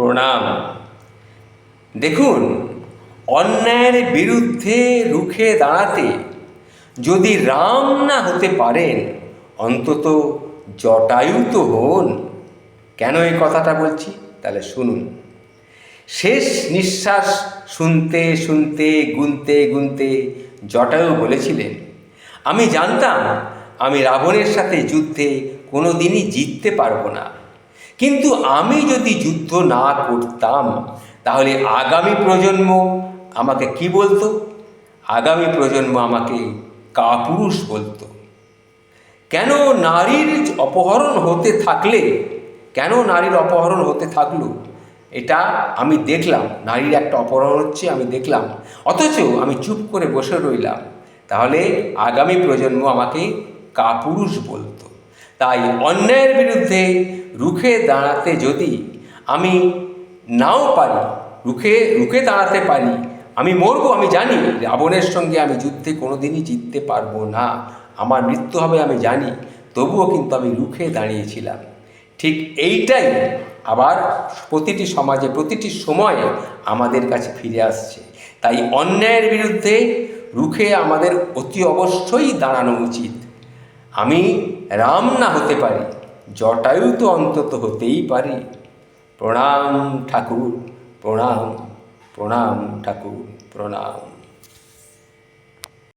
প্রণাম। দেখুন, অন্যায়ের বিরুদ্ধে রুখে দাঁড়াতে যদি রাম না হতে পারেন, অন্তত জটায়ু তো হন। কেন এই কথাটা বলছি? তাহলে শুনুন। শেষ নিঃশ্বাস শুনতে শুনতে গুনতে গুনতে জটায়ু বলেছিলেন, আমি জানতাম আমি রাবণের সাথে যুদ্ধে কোনো দিনই জিততে পারব না। কিন্তু আমি যদি যুদ্ধ না করতাম, তাহলে আগামী প্রজন্ম আমাকে কি বলতো? আগামী প্রজন্ম আমাকে কাপুরুষ বলতো। কেন নারীর অপহরণ হতে থাকলে, কেন নারীর অপহরণ হতে থাকল? এটা আমি দেখলাম, নারীর একটা অপহরণ হচ্ছে, আমি দেখলাম। অথচ আমি চুপ করে বসে রইলাম। তাহলে আগামী প্রজন্ম আমাকে কাপুরুষ বলতো। তাই অন্যায়ের বিরুদ্ধে রুখে দাঁড়াতে যদি আমি নাও পারি, রুখে রুখে দাঁড়াতে পারি, আমি মরবো, আমি জানি রাবণের সঙ্গে আমি যুদ্ধে কোনোদিনই জিততে পারব না, আমার মৃত্যু হবে আমি জানি, তবুও কিন্তু আমি রুখে দাঁড়িয়েছিলাম। ঠিক এইটাই আবার প্রতিটি সমাজে, প্রতিটি সময়ে আমাদের কাছে ফিরে আসছে। তাই অন্যায়ের বিরুদ্ধে রুখে আমাদের অতি অবশ্যই দাঁড়ানো উচিত। আমি রাম না হতে পারি, জটায়ু তো অন্তত হতেই পারি। প্রণাম ঠাকুর, প্রণাম প্রণাম ঠাকুর, প্রণাম।